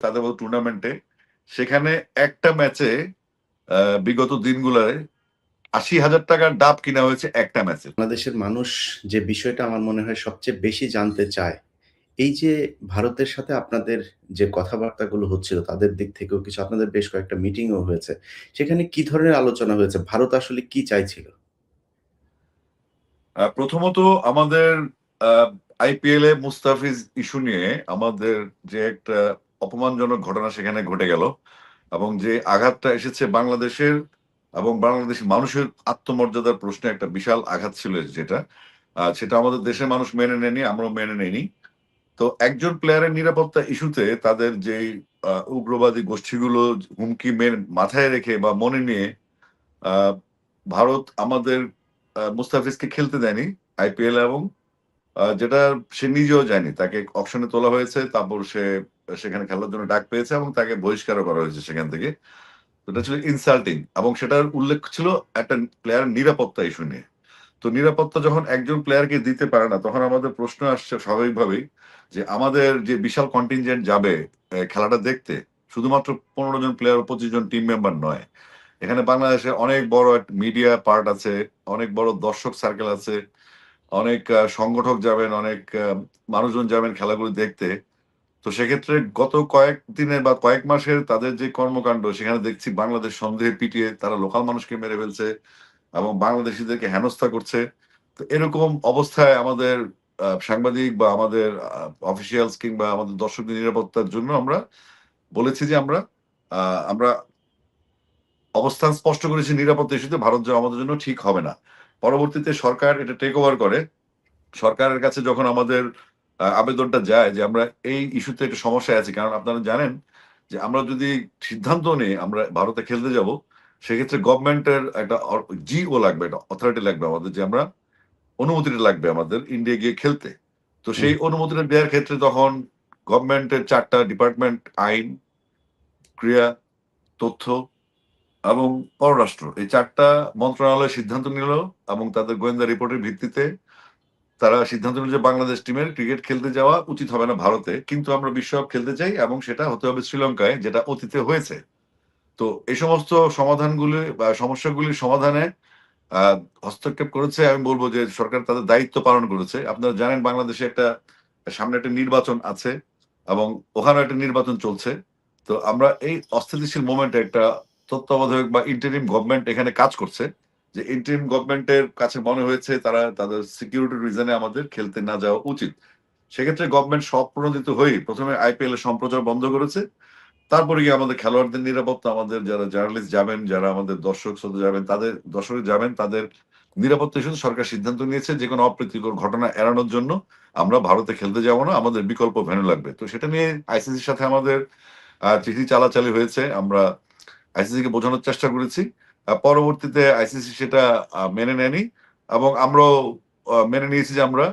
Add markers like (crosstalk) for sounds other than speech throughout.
তাদের টুর্নামেন্টে সেখানে একটা ম্যাচে বিগত দিনগুলোয় আশি হাজার টাকার ডাব কিনা হয়েছে একটা ম্যাচে বাংলাদেশের মানুষ যে বিষয়টা আমার মনে হয় সবচেয়ে বেশি জানতে চায় এই যে ভারতের সাথে আপনাদের যে কথাবার্তাগুলো হচ্ছিল তাদের দিক থেকেও কিছু আপনাদের বেশ কয়েকটা মিটিংও হয়েছে। সেখানে কি ধরনের আলোচনা হয়েছে? ভারত আসলে কি চাইছিল? প্রথমত আমাদের আইপিএল এ মুস্তাফিজ ইস্যু নিয়ে আমাদের যে একটা অপমানজনক ঘটনা সেখানে ঘটে গেল এবং যে আঘাতটা এসেছে বাংলাদেশের এবং বাংলাদেশি মানুষের আত্মমর্যাদার প্রশ্নে একটা বিশাল আঘাত ছিল যেটা। সেটা আমাদের দেশের মানুষ মেনে নেয়নি, আমরাও মেনে নেইনি। তো একজন প্লেয়ারের নিরাপত্তা ইস্যুতে তাদের যে উগ্রবাদী গোষ্ঠীগুলো হুমকি মাথায় রেখে বা মনে নিয়ে ভারত আমাদের মুস্তাফিজকে খেলতে দেয়নি আইপিএল এবং যেটা সে নিজেও যায়নি। তাকে অপশনে তোলা হয়েছে, তারপর সে সেখানে খেলার জন্য ডাক পেয়েছে এবং তাকে বহিষ্কারও করা হয়েছে সেখান থেকে। এটা ছিল ইনসাল্টিং এবং সেটার উল্লেখ ছিল একটা প্লেয়ার নিরাপত্তা ইস্যু নিয়ে। তো নিরাপত্তা যখন একজন প্লেয়ারকে দিতে পারে না, তখন আমাদের প্রশ্ন আসছে স্বাভাবিকভাবেই যে আমাদের যে বিশাল কন্টিনজেন্ট যাবে খেলাটা দেখতে, শুধুমাত্র পনেরো জন প্লেয়ার পঁচিশ জন টিম মেম্বার নয়। এখানে বাংলাদেশে অনেক বড় মিডিয়া পার্ট আছে, অনেক বড় দর্শক সার্কেল আছে, অনেক সংগঠক যাবেন, অনেক মানুষজন যাবেন খেলাগুলো দেখতে। তো সেক্ষেত্রে গত কয়েক দিনের বা কয়েক মাসের তাদের যে কর্মকাণ্ড, সেখানে দেখছি বাংলাদেশ সন্দেহে পিটিয়ে তারা লোকাল মানুষকে মেরে ফেলছে এবং বাংলাদেশিদেরকে হেনস্থা করছে। তো এরকম অবস্থায় আমাদের সাংবাদিক বা আমাদের অফিসিয়ালস কিংবা আমাদের দর্শকদের নিরাপত্তার জন্য আমরা বলেছি যে আমরা আমরা অবস্থান স্পষ্ট করেছি নিরাপত্তা ইস্যুতে, ভারত যাওয়া আমাদের জন্য ঠিক হবে না। পরবর্তীতে সরকার এটা টেক ওভার করে। সরকারের কাছে যখন আমাদের আবেদনটা যায় যে আমরা এই ইস্যুতে একটা সমস্যায় আছি। কারণ আপনারা জানেন যে আমরা যদি সিদ্ধান্ত নিই আমরা ভারতে খেলতে যাব সেক্ষেত্রে গভর্নমেন্টের একটা জিও লাগবে একটা অথরিটি লাগবে আমাদের যে আমরা অনুমতিটা লাগবে আমাদের ইন্ডিয়া গিয়ে খেলতে। তো সেই অনুমতিটা দেওয়ার ক্ষেত্রে তখন গভর্নমেন্টের চারটা ডিপার্টমেন্ট আইন ক্রিয়া তথ্য এবং পররাষ্ট্র এই চারটা মন্ত্রণালয় সিদ্ধান্ত নিল এবং তাদের গোয়েন্দা রিপোর্টের ভিত্তিতে তারা সিদ্ধান্ত নিল যে বাংলাদেশ টিমের ক্রিকেট খেলতে যাওয়া উচিত হবে না ভারতে, কিন্তু আমরা বিশ্বকাপ খেলতে চাই এবং সেটা হতে হবে শ্রীলঙ্কায়, যেটা অতীতে হয়েছে। তো এই সমস্ত সমাধানগুলি বা সমস্যাগুলির সমাধানে হস্তক্ষেপ করেছে। আমি বলব যে সরকার তাদের দায়িত্ব পালন করেছে। আপনারা জানেন বাংলাদেশে একটা, সামনে একটা নির্বাচন আছে এবং ওখানে একটা নির্বাচন চলছে। তো আমরা এই অস্থিতিশীল মোমেন্টে একটা তত্ত্বাবধায়ক বা ইন্টারিম গভর্নমেন্ট এখানে কাজ করছে। যে ইন্টারিম গভর্নমেন্টের কাছে মনে হয়েছে তারা তাদের সিকিউরিটি রিজনে আমাদের খেলতে না যাওয়া উচিত। সেক্ষেত্রে গভর্নমেন্ট স্বপ্রণোদিত হয়ে প্রথমে আইপিএল এর সম্প্রচার বন্ধ করেছে। তারপরে গিয়ে আমাদের খেলোয়াড়দের নিরাপত্তা, আমাদের যারা জার্নালিস্ট যাবেন, যারা আমাদের দর্শক শ্রোতা যাবেন, তাদের দর্শক যাবেন, তাদের নিরাপত্তা ইস্যুতে সরকার সিদ্ধান্ত নিয়েছে যে কোনো অপ্রীতিকর ঘটনা এড়ানোর জন্য আমরা ভারতে খেলতে যাব না, আমাদের বিকল্প ভেন্যু লাগবে। তো সেটা নিয়ে আইসিসির সাথে আমাদের চিঠি চালাচালি হয়েছে। আমরা আইসিসি কে বোঝানোর চেষ্টা করেছি। পরবর্তীতে আইসিসি সেটা মেনে নেয়নি এবং আমরাও মেনে নিয়েছি যে আমরা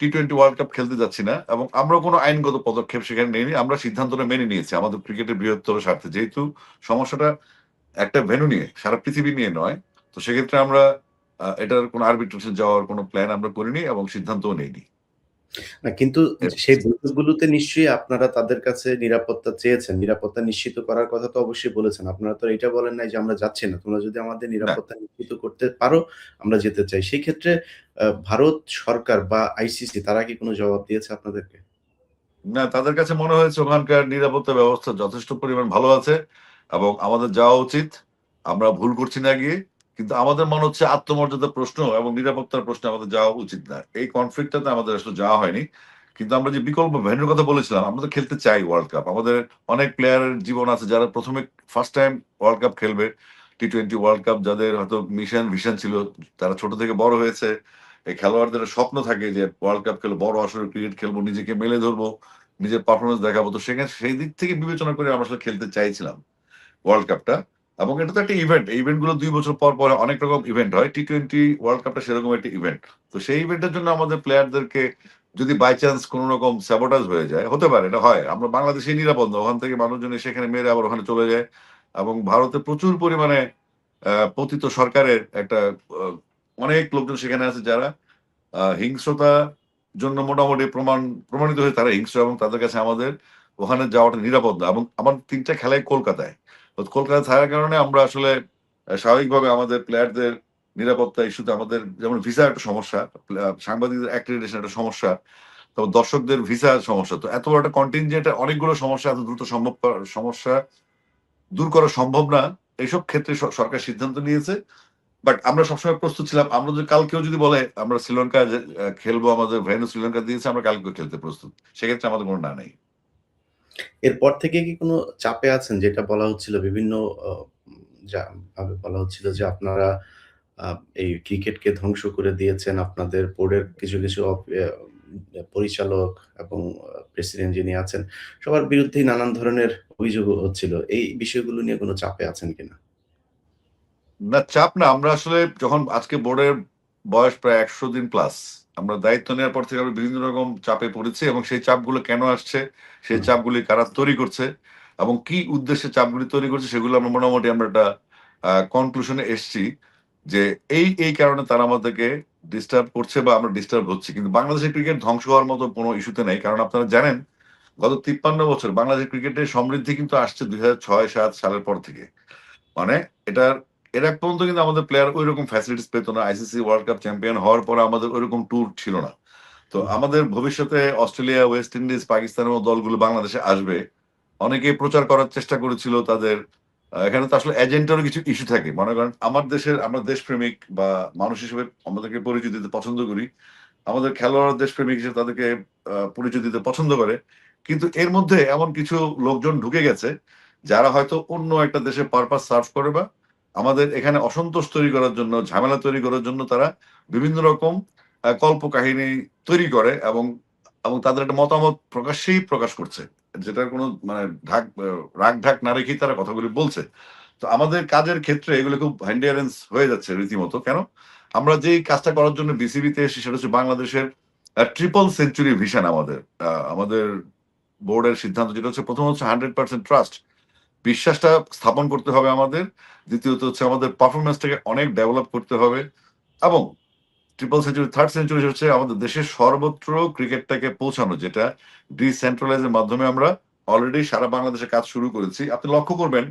টি টোয়েন্টি ওয়ার্ল্ড কাপ খেলতে যাচ্ছি না এবং আমরা কোনো আইনগত পদক্ষেপ সেখানে নেইনি। আমরা সিদ্ধান্তটা মেনে নিয়েছি। আমাদের ক্রিকেটের বৃহত্তর স্বার্থে। যেহেতু সমস্যাটা একটা ভেনু নিয়ে, সারা পৃথিবী নিয়ে নয়, তো সেক্ষেত্রে আমরা এটার কোনো আরবিট্রেশন যাওয়ার কোনো প্ল্যান আমরা করিনি এবং সিদ্ধান্তও নেইনি। না কিন্তু সেই বৈঠকগুলোতে নিশ্চয়ই আপনারা তাদের কাছে নিরাপত্তা চেয়েছেন। নিরাপত্তা নিশ্চিত করার কথা তো অবশ্যই বলেছেন। আপনারা তো এটা বলেন নাই যে আমরা যাচ্ছি না। তোমরা যদি আমাদের নিরাপত্তা নিশ্চিত করতে পারো আমরা যেতে চাই। সেই ক্ষেত্রে ভারত সরকার বা আইসিসি তারা কি কোনো জবাব দিয়েছে আপনাদেরকে? না তাদের কাছে মনে হয়েছে ওখানকার নিরাপত্তা ব্যবস্থা যথেষ্ট পরিমাণ ভালো আছে এবং আমাদের যাওয়া উচিত। আমরা ভুল করছি না গিয়ে। কিন্তু আমাদের মনে হচ্ছে আত্মমর্যাদার প্রশ্ন এবং নিরাপত্তার প্রশ্ন আমাদের যাওয়া উচিত না। এই কনফ্লিক্টটাতে আমাদের আসলে যাওয়া হয়নি। কিন্তু আমরা যে বিকল্প ভেন্যুর কথা বলেছিলাম, আমরা তো খেলতে চাই ওয়ার্ল্ড কাপ আমাদের অনেক প্লেয়ারের জীবন আছে যারা প্রথমে ফার্স্ট টাইম ওয়ার্ল্ড কাপ খেলবে। টি টোয়েন্টি ওয়ার্ল্ড কাপ যাদের হয়তো মিশন ভিশন ছিল, তারা ছোট থেকে বড় হয়েছে। এই খেলোয়াড়দের স্বপ্ন থাকে যে ওয়ার্ল্ড কাপ খেলব বড় আসলে ক্রিকেট খেলব, নিজেকে মেলে ধরবো, নিজের পারফরমেন্স দেখাবো। তো সেখানে সেই দিক থেকে বিবেচনা করে আমরা আসলে খেলতে চাইছিলাম ওয়ার্ল্ড কাপটা এবং এটা তো একটা ইভেন্ট এই ইভেন্টগুলো দুই বছর পর পর অনেক রকম ইভেন্ট হয়। টি টোয়েন্টি ওয়ার্ল্ড কাপটা সেরকম একটা ইভেন্ট তো সেই ইভেন্টের জন্য আমাদের প্লেয়ারদেরকে যদি বাই চান্স কোন রকম স্যাবোটাজ হয়ে যায়, হতে পারে, এটা হয়। আমরা বাংলাদেশে নিরাপদ ওখান থেকে মানুষজন সেখানে মেরে আবার ওখানে চলে যায়। এবং ভারতে প্রচুর পরিমাণে পতিত সরকারের একটা অনেক লোকজন সেখানে আছে যারা হিংস্রতা জন্য মোটামুটি প্রমাণ, প্রমাণিত হয়ে তারা হিংস্র এবং তাদের কাছে আমাদের ওখানে যাওয়াটা নিরাপদ না। এবং আমার তিনটা খেলাই কলকাতায়। তো কলকাতায় থাকার কারণে আমরা আসলে স্বাভাবিকভাবে আমাদের প্লেয়ারদের নিরাপত্তা ইস্যুতে আমাদের যেমন ভিসা একটা সমস্যা সাংবাদিকদের অ্যাক্রিডিটেশন একটা সমস্যা, তারপর দর্শকদের ভিসা সমস্যা। তো এত বড় একটা কন্টিনজেন্ট অনেকগুলো সমস্যা, এত দ্রুত সম্ভব সমস্যা দূর করা সম্ভব না, এইসব ক্ষেত্রে সরকার সিদ্ধান্ত নিয়েছে। বাট আমরা সবসময় প্রস্তুত ছিলাম। আমরা যদি কালকেও যদি বলে, আমরা শ্রীলঙ্কা খেলব, আমাদের ভেনু শ্রীলঙ্কা দিয়েছে, আমরা কালকেও খেলতে প্রস্তুত। সেক্ষেত্রে আমাদের কোনো না নেই। এরপর থেকে কি কোনো চাপে আছেন? যেটা বলা হচ্ছিল বিভিন্ন ভাবে বলা হচ্ছিল যে আপনারা এই ক্রিকেটকে ধ্বংস করে দিয়েছেন। আপনাদের বোর্ডের কিছু কিছু পরিচালক এবং প্রেসিডেন্ট যিনি আছেন, সবার বিরুদ্ধেই নানান ধরনের অভিযোগ হচ্ছিল। এই বিষয়গুলো নিয়ে কোনো চাপে আছেন কিনা? না, চাপ না। আমরা আসলে যখন আজকে বোর্ডের বয়স প্রায় একশো দিন প্লাস আমরা দায়িত্ব নেওয়ার পর থেকে আমরা বিভিন্ন রকম চাপে পড়েছি এবং সেই চাপগুলো কেন আসছে সেই। চাপগুলি কারা তৈরি করছে এবং কি উদ্দেশ্যে চাপগুলি তৈরি করছে সেগুলো আমরা মোটামুটি আমরা একটা কনক্লুশনে এসছি যে এই এই কারণে তারা আমাদেরকে ডিস্টার্ব করছে বা আমরা ডিস্টার্ব হচ্ছি। কিন্তু বাংলাদেশের ক্রিকেট ধ্বংস হওয়ার মতো কোনো ইস্যুতে নেই। কারণ আপনারা জানেন গত তিপ্পান্ন বছর বাংলাদেশের ক্রিকেটের সমৃদ্ধি কিন্তু আসছে দুই হাজার ছয় সাত সালের পর থেকে। মানে এটার এর এক পর্যন্ত কিন্তু আমাদের প্লেয়ার ওই রকম ফ্যাসিলিটিস পেতো না। আইসিসি ওয়ার্ল্ড কাপ চ্যাম্পিয়ন হওয়ার পরে আমাদের ওইরকম ট্যুর ছিল না। তো আমাদের ভবিষ্যতে অস্ট্রেলিয়া ওয়েস্ট ইন্ডিজ পাকিস্তানের মতো দলগুলো বাংলাদেশে আসবে। অনেকে প্রচার করার চেষ্টা করেছিল তাদের এখানে তো আসলে এজেন্টেরও কিছু ইস্যু থাকে। মনে করেন আমার দেশের আমরা দেশপ্রেমিক বা মানুষ হিসেবে আমাদেরকে পরিচয় দিতে পছন্দ করি। আমাদের খেলোয়াড় দেশপ্রেমিক হিসেবে তাদেরকে পরিচয় দিতে পছন্দ করে। কিন্তু এর মধ্যে এমন কিছু লোকজন ঢুকে গেছে যারা হয়তো অন্য একটা দেশে পারপাস সার্ভ করে বা আমাদের এখানে অসন্তোষ তৈরি করার জন্য, ঝামেলা তৈরি করার জন্য তারা বিভিন্ন রকম কল্পকাহিনী তৈরি করে এবং এবং তাদের একটা মতামত প্রকাশ্যেই প্রকাশ করছে। যেটার কোনো মানে ঢাক রাগ ঢাক না রেখেই তারা কথাগুলি বলছে। তো আমাদের কাজের ক্ষেত্রে এগুলো খুব হ্যান্ডিয়ারেন্স হয়ে যাচ্ছে রীতিমতো। কেন? আমরা যেই কাজটা করার জন্য বিসিবিতে এসেছি সেটা হচ্ছে বাংলাদেশের ট্রিপল সেঞ্চুরি ভিশন আমাদের। আমাদের বোর্ডের সিদ্ধান্ত যেটা হচ্ছে প্রথম হচ্ছে হান্ড্রেড পার্সেন্ট ট্রাস্ট বিশ্বাসটা স্থাপন করতে হবে আমাদের। দ্বিতীয়ত হচ্ছে আমাদের পারফরমেন্সটাকে অনেক ডেভেলপ করতে হবে এবং ট্রিপল সেঞ্চুরি থার্ড সেঞ্চুরি হচ্ছে আমাদের দেশের সর্বত্র ক্রিকেটটাকে পৌঁছানো, যেটা ডিসেন্ট্রালাইজের মাধ্যমে আমরা অলরেডি সারা বাংলাদেশে কাজ শুরু করেছি। আপনি লক্ষ্য করবেন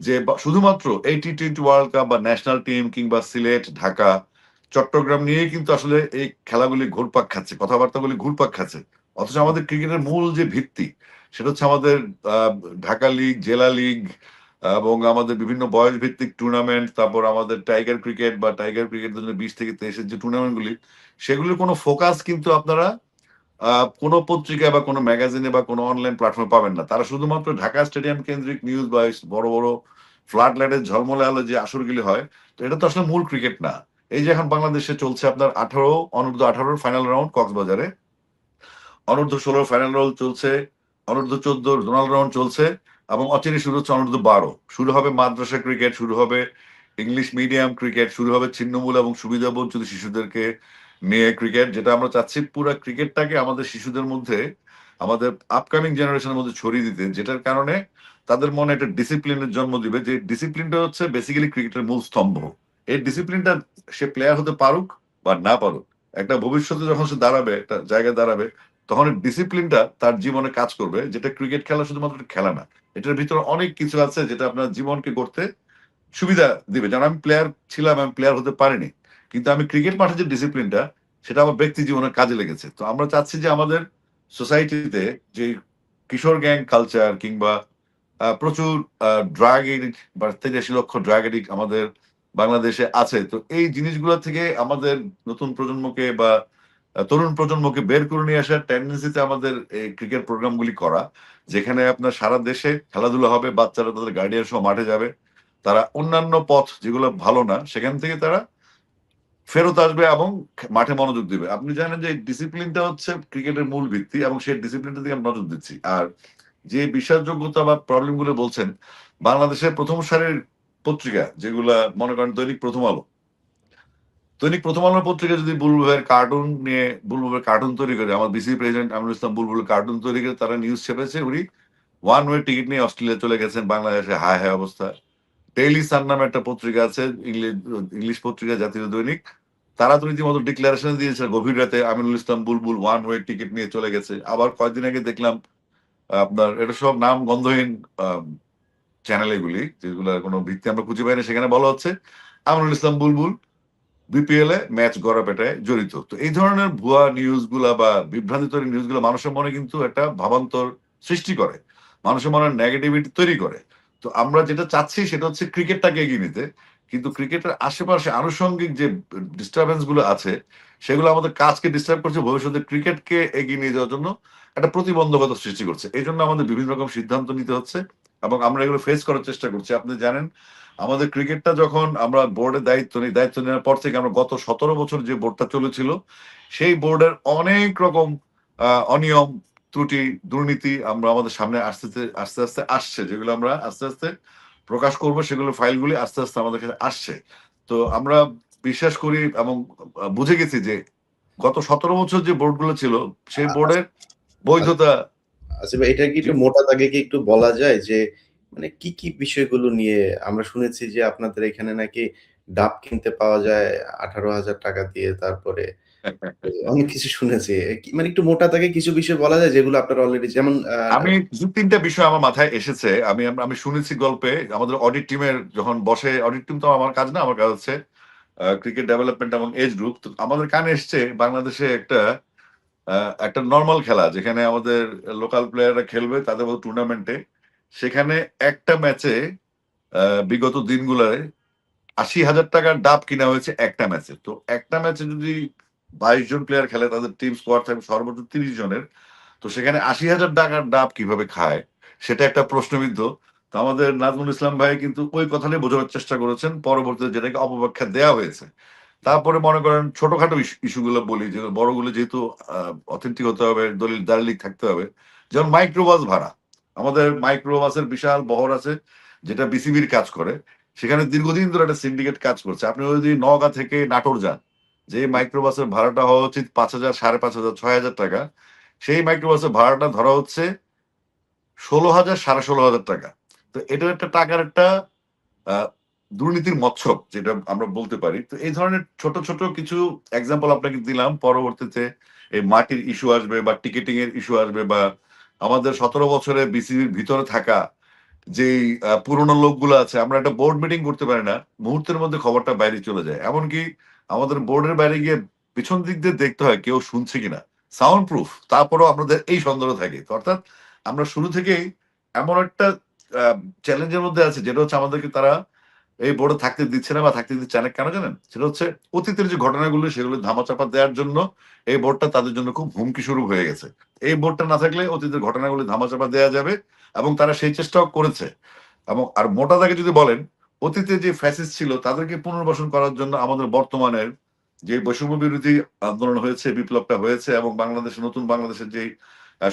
যে শুধুমাত্র এই টি টোয়েন্টি ওয়ার্ল্ড কাপ বা ন্যাশনাল টিম কিংবা সিলেট, ঢাকা, চট্টগ্রাম নিয়েই কিন্তু আসলে এই খেলাগুলি ঘুরপাক খাচ্ছে, কথাবার্তাগুলি ঘুরপাক খাচ্ছে। অথচ আমাদের ক্রিকেটের মূল যে ভিত্তি সেটা হচ্ছে আমাদের ঢাকা লিগ, জেলা লিগ, এবং আমাদের বিভিন্ন বয়স ভিত্তিক টুর্নামেন্ট তারপর আমাদের টাইগার ক্রিকেট বা টাইগার ক্রিকেট জন্য বিশ থেকে তেইশের যে টুর্নামেন্টগুলি সেগুলির কোনো ফোকাস কিন্তু আপনারা কোনো পত্রিকায় বা কোনো ম্যাগাজিনে বা কোনো অনলাইন প্ল্যাটফর্মে পাবেন না। তারা শুধুমাত্র ঢাকা স্টেডিয়াম কেন্দ্রিক নিউজ বা বড় বড় ফ্লাড লাইটের ঝলমলে আলো যে আসরগুলি হয়, তো এটা তো আসলে মূল ক্রিকেট না। এই যে এখন বাংলাদেশে চলছে আপনার আঠারো, অনূর্ধ্ব আঠারোর ফাইনাল রাউন্ড কক্সবাজারে। অনূর্ধ্ব ষোলোর ফাইনাল রাউন্ড চলছে অনূর্ধ্ব চোদ্দ জোনাল রাউন্ড চলছে এবং অচিরে শুরু হচ্ছে অনূর্ধ্ব বারো। শুরু হবে মাদ্রাসা ক্রিকেট, শুরু হবে ইংলিশ মিডিয়াম ক্রিকেট, শুরু হবে ছিন্নমূল এবং সুবিধা বঞ্চিত শিশুদেরকে নিয়ে ক্রিকেট, যেটা আমরা চাচ্ছি পুরো ক্রিকেটটাকে আমাদের শিশুদের মধ্যে, আমাদের আপকামিং জেনারেশনের মধ্যে ছড়িয়ে দিতে, যেটার কারণে তাদের মনে একটা ডিসিপ্লিনের জন্ম দিবে, যে ডিসিপ্লিনটা হচ্ছে বেসিক্যালি ক্রিকেটের মূল স্তম্ভ। এই ডিসিপ্লিনটা সে প্লেয়ার হতে পারুক বা না পারুক, একটা ভবিষ্যতে যখন সে দাঁড়াবে, একটা জায়গায় দাঁড়াবে তখন ডিসিপ্লিনটা তার জীবনে কাজ করবে, যেটা ক্রিকেট খেলা শুধুমাত্র খেলা না। এটার ভিতরে অনেক কিছু আছে যেটা আপনার জীবনকে করতে সুবিধা দিবে। যেমন আমি প্লেয়ার ছিলাম, আমি প্লেয়ার হতে পারিনি, কিন্তু আমি ক্রিকেট মাঠে যে ডিসিপ্লিনটা সেটা আমার ব্যক্তি জীবনে কাজে লেগেছে। তো আমরা চাচ্ছি যে আমাদের সোসাইটিতে যে কিশোর গ্যাং কালচার কিংবা প্রচুর ড্রাগ এডিক্ট বা তেজাশি লক্ষ ড্রাগ এডিক্ট আমাদের বাংলাদেশে আছে। তো এই জিনিসগুলো থেকে আমাদের নতুন প্রজন্মকে বা তরুণ প্রজন্মকে বের করে নিয়ে আসার টেন্ডেন্সিতে আমাদের ক্রিকেট প্রোগ্রামগুলি করা, যেখানে আপনার সারা দেশে খেলাধুলা হবে, বাচ্চারা তাদের গার্ডিয়ান সহ মাঠে যাবে। তারা অন্যান্য পথ যেগুলো ভালো না, সেখান থেকে তারা ফেরত আসবে এবং মাঠে মনোযোগ দিবে। আপনি জানেন যে ডিসিপ্লিনটা হচ্ছে ক্রিকেটের মূল ভিত্তি এবং সেই ডিসিপ্লিনটা দিকে নজর দিচ্ছি। আর যে বিশ্বাসযোগ্যতা বা প্রবলেমগুলো বলছেন, বাংলাদেশের প্রথম সারির পত্রিকা, যেগুলা মনে করেন দৈনিক প্রথম আলো দৈনিক প্রথম আলোর পত্রিকা যদি বুলবুল ভাইয়ের কার্টুন নিয়ে বুলবুল ভাইয়ের কার্টুন তৈরি করে, আমার BC president Aminul Islam Bulbul cartoon তৈরি করে, তারা নিউজ ছেপেছে উনি ওয়ান ওয়ে টিকিট নিয়ে অস্ট্রেলিয়া চলে গেছেন, বাংলাদেশে, হায় হায় অবস্থা। ডেইলি সান নামে একটা পত্রিকা আছে, ইংলিশ ইংলিশ পত্রিকা, জাতীয় দৈনিক। তারা তো রীতিমতো ডিক্লারেশন দিয়েছে, গভীর রাতে Aminul Islam Bulbul one way ticket নিয়ে চলে গেছে। আবার কয়েকদিন আগে দেখলাম, আপনার, এটা সব নাম গন্ধহীন চ্যানেল এগুলি যেগুলো কোনো ভিত্তি আমরা খুঁজে পাইনি, সেখানে বলা হচ্ছে, আমিনুল ইসলাম বুলবুল বিপিএল এ ম্যাচ গড়া পেটায় জড়িত। তো এই ধরনের ভুয়া নিউজগুলা বা বিভ্রান্তি তৈরি নিউজগুলো মানুষের মনে কিন্তু একটা ভাবান্তর সৃষ্টি করে। মানুষের মনে নেগেটিভিটি তৈরি করে। তো আমরা যেটা চাচ্ছি সেটা হচ্ছে ক্রিকেটটাকে এগিয়ে নিতে। কিন্তু ক্রিকেটের আশেপাশে আনুষঙ্গিক যে ডিস্টারবেন্সগুলো আছে, সেগুলো আমাদের কাজকে ডিস্টার্ব করছে, ভবিষ্যতে ক্রিকেটকে এগিয়ে নিয়ে যাওয়ার জন্য একটা প্রতিবন্ধকতা সৃষ্টি করছে। এই জন্য আমাদের বিভিন্ন রকম সিদ্ধান্ত নিতে হচ্ছে এবং আমরা এগুলো ফেস করার চেষ্টা করছি। আপনি জানেন আমাদের ক্রিকেটটা যখন আমরা বোর্ডের দায়িত্ব নিই দায়িত্ব নেওয়ার পর থেকে আমরা গত সতেরো বছর যে বোর্ডটা চলেছিল সেই বোর্ডের অনেক রকম অনিয়ম ত্রুটি দুর্নীতি আমরা আমাদের সামনে আস্তে আস্তে আস্তে আসছে। যেগুলো আমরা আস্তে আস্তে প্রকাশ করব সেগুলো ফাইলগুলি আস্তে আস্তে আমাদের কাছে আসছে। তো আমরা বিশ্বাস করি এবং বুঝে গেছি যে গত সতেরো বছর যে বোর্ডগুলো ছিল সেই বোর্ডের বৈধতা আচ্ছা এটা কি একটু মোটা দাগে কি একটু বলা যায় যে মানে কি কি বিষয়গুলো নিয়ে আমরা শুনেছি যে আপনাদের এখানে নাকি ডাব কিনতে পাওয়া যায় আঠারো হাজার টাকা দিয়ে তারপরে (laughs) অনেক কিছু শুনেছি। মানে একটু মোটা দাগে কিছু বিষয় বলা যায় যেগুলো আপনার অলরেডি যেমন আমি দু তিনটা বিষয় আমার মাথায় এসেছে। আমি আমি শুনেছি গল্পে আমাদের অডিট টিমের যখন বসে অডিট টিম তো আমার কাজ না আমার কাজ হচ্ছে ক্রিকেট ডেভেলপমেন্ট এবং এজ গ্রুপ তো আমাদের কানে এসছে বাংলাদেশে একটা আহ, একটা নর্মাল খেলা যেখানে আমাদের লোকাল প্লেয়াররা খেলবে তাদের টুর্নামেন্টে সেখানে একটা ম্যাচে বিগত দিনগুলোয় আশি হাজার টাকার ডাব কিনা হয়েছে একটা ম্যাচে। তো একটা ম্যাচে যদি বাইশ জন প্লেয়ার খেলে, তাদের টিম স্কোয়াড থাকবে সর্বোচ্চ তিরিশ জনের। তো সেখানে আশি হাজার টাকার ডাব কীভাবে খায়, সেটা একটা প্রশ্নবিদ্ধ। তো আমাদের নাজমুল ইসলাম ভাই কিন্তু ওই কথাটাই বোঝানোর চেষ্টা করেছেন, পরবর্তীতে যেটাকে অপব্যাখ্যা দেওয়া হয়েছে। তারপরে মনে করেন ছোটখাটো ইস্যুগুলো বলি, যে বড়গুলো যেহেতু অথেন্টিক হতে হবে, দলিল দালিলিক থাকতে হবে। যেমন মাইক্রোবাস ভাড়া। আমাদের মাইক্রোবাসের বিশাল বহর আছে, যেটা বিসিবির কাজ করে। সেখানে দীর্ঘদিন ধরে একটা সিন্ডিকেট কাজ করছে। আপনি যদি নওগাঁ থেকে নাটোর যান যে মাইক্রোবাসের ভাড়াটা হওয়া উচিত পাঁচ হাজার, সাড়ে পাঁচ হাজার, ছয় হাজার টাকা। সেই মাইক্রোবাসের ভাড়াটা ধরা হচ্ছে ষোলো হাজার, সাড়ে ষোলো হাজার টাকা। তো এটা একটা টাকার একটা দুর্নীতির মৎসব, যেটা আমরা বলতে পারি। তো এই ধরনের ছোট ছোট কিছু এক্সাম্পল আপনাকে দিলাম। পরবর্তীতে এই মাটির ইস্যু আসবে বা টিকেটিং এর ইস্যু আসবে বা আমাদের সতেরো বছরে বিসিবির ভিতরে থাকা আহ, পুরনো লোকগুলো আছে আমরা একটা বোর্ড মিটিং করতে পারি না মুহূর্তের মধ্যে খবরটা বাইরে চলে যায়। এমনকি আমাদের বোর্ডের বাইরে গিয়ে পিছন দিক দিয়ে দেখতে হয় কেউ শুনছে কিনা। সাউন্ড প্রুফ তারপরেও আমাদের এই সন্দেহ থাকে। অর্থাৎ আমরা শুরু থেকেই এমন একটা চ্যালেঞ্জের মধ্যে আছে যেটা হচ্ছে আমাদেরকে তারা এই বোর্ডে থাকতে দিচ্ছে না বা থাকতে দিচ্ছে না, কেন জানেন? সেটা হচ্ছে অতীতের যে ঘটনাগুলো, সেগুলো ধামাচাপা দেওয়ার জন্য এই বোর্ডটা তাদের জন্য খুব হুমকি শুরু হয়ে গেছে। এই বোর্ডটা না থাকলে অতীতের ঘটনাগুলো ধামাচাপা দেওয়া যাবে এবং তারা সেই চেষ্টাও করেছে। এবং আর মোটা দাগে যদি বলেন, অতীতে যে ফ্যাসিস ছিল, তাদেরকে পুনর্বাসন করার জন্য আমাদের বর্তমানের যে বৈষম্য বিরোধী আন্দোলন হয়েছে, বিপ্লবটা হয়েছে এবং বাংলাদেশের, নতুন বাংলাদেশের যে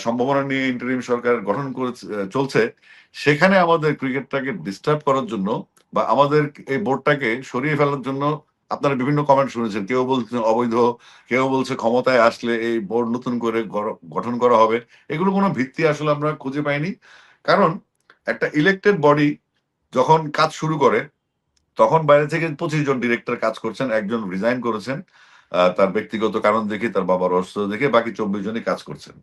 সম্ভাবনা নিয়ে ইন্টারিম সরকার গঠন করে চলছে, সেখানে আমাদের ক্রিকেটটাকে ডিস্টার্ব করার জন্য বা আমাদের এই বোর্ডটাকে সরিয়ে ফেলার জন্য আপনারা বিভিন্ন কমেন্ট শুনেছেন। কেউ বলছেন অবৈধ, কেউ বলছে ক্ষমতায় আসলে এই বোর্ড নতুন করে গঠন করা হবে। এগুলো কোনো ভিত্তি আসলে আমরা খুঁজে পাইনি। কারণ একটা ইলেকটেড বডি যখন কাজ শুরু করে, তখন বাইরে থেকে পঁচিশ জন ডিরেক্টর কাজ করছেন, একজন রিজাইন করেছেন তার ব্যক্তিগত কারণ দেখে, তার বাবার অসুস্থ দেখে, বাকি চব্বিশ জনই কাজ করছেন।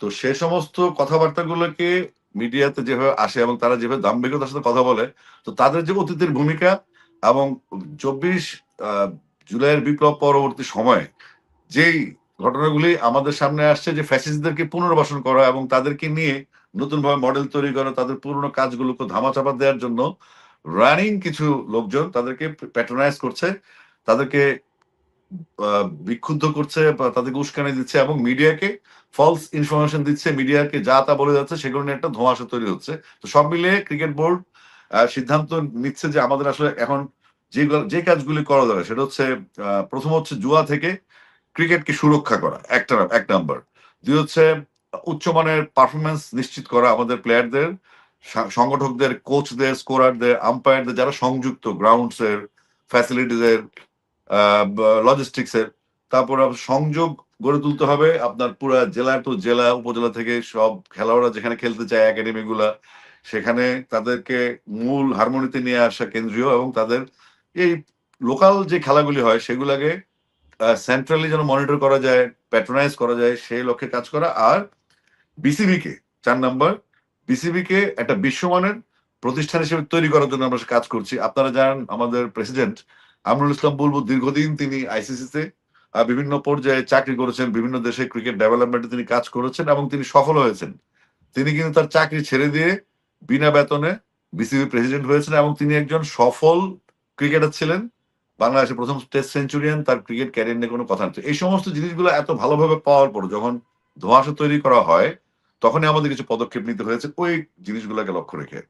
তো সে সমস্ত কথাবার্তাগুলোকে মিডিয়াতে যেভাবে আসে এবং তারা যেভাবে দাম্ভিকতার সাথে কথা বলে, তো তাদের যে অতীতের ভূমিকা এবং চব্বিশ জুলাইয়ের বিপ্লব পরবর্তী সময়ে যেই ঘটনাগুলি আমাদের সামনে আসছে যে ফ্যাসিস্টদেরকে পুনর্বাসন করা এবং তাদেরকে নিয়ে নতুনভাবে মডেল তৈরি করা, তাদের পুরনো কাজগুলোকে ধামাচাপা দেওয়ার জন্য রানিং কিছু লোকজন তাদেরকে প্যাট্রোনাইজ করছে, তাদেরকে বিক্ষুব্ধ করছে বা তাদেরকে উস্কানি দিচ্ছে এবং মিডিয়াকে ফলস ইনফরমেশন দিচ্ছে, মিডিয়াকে যা তা বলে যাচ্ছে সেগুলো নিয়ে একটা ধোঁয়াশা তৈরি হচ্ছে। তো সব মিলিয়ে ক্রিকেট বোর্ড সিদ্ধান্ত নিচ্ছে যে আমাদের আসলে এখন যে যে কাজগুলি করা যাবে সেটা হচ্ছে প্রথম হচ্ছে জুয়া থেকে ক্রিকেটকে সুরক্ষা করা, একটা, এক নাম্বার দুই হচ্ছে উচ্চমানের পারফরমেন্স নিশ্চিত করা, আমাদের প্লেয়ারদের সংগঠকদের কোচদের স্কোরারদের আম্পায়ারদের যারা সংযুক্ত গ্রাউন্ডস এর ফ্যাসিলিটিস এর লজিস্টিক্স এর। তারপর সংযোগ গড়ে তুলতে হবে। আপনার পুরো জেলা টু জেলা, উপজেলা থেকে সব খেলোয়াড়রা যেখানে খেলতে চায় একাডেমি গুলা, সেখানে তাদেরকে মূল হারমোনিতে নিয়ে আসা কেন্দ্রীয় এবং তাদের এই লোকাল যে খেলাগুলি হয়, সেগুলাকে সেন্ট্রালি যেন মনিটর করা যায় প্যাট্রোনাইজ করা যায়, সেই লক্ষ্যে কাজ করা। আর বিসিবি কে চার নাম্বার বিসিবি কে একটা বিশ্বমানের প্রতিষ্ঠান হিসেবে তৈরি করার জন্য আমরা কাজ করছি। আপনারা জানেন, আমাদের প্রেসিডেন্ট আমরুল ইসলাম বুলবুল দীর্ঘদিন তিনি আইসিসিতে বিভিন্ন পর্যায়ে চাকরি করেছেন, বিভিন্ন দেশে ক্রিকেট ডেভেলপমেন্টে তিনি কাজ করেছেন এবং তিনি সফল হয়েছেন। তিনি কিন্তু তার চাকরি ছেড়ে দিয়ে বিনা বেতনে বিসিবি প্রেসিডেন্ট হয়েছেন এবং তিনি একজন সফল ক্রিকেটার ছিলেন। বাংলাদেশের প্রথম টেস্ট সেঞ্চুরিয়ান তার ক্রিকেট ক্যারিয়ার নিয়ে কোনো কথা নেই এই সমস্ত জিনিসগুলো এত ভালোভাবে পাওয়ার পর যখন ধোঁয়াশা তৈরি করা হয়, তখনই আমাদের কিছু পদক্ষেপ নিতে হয়েছে। ওই জিনিসগুলোকে লক্ষ্য রেখে।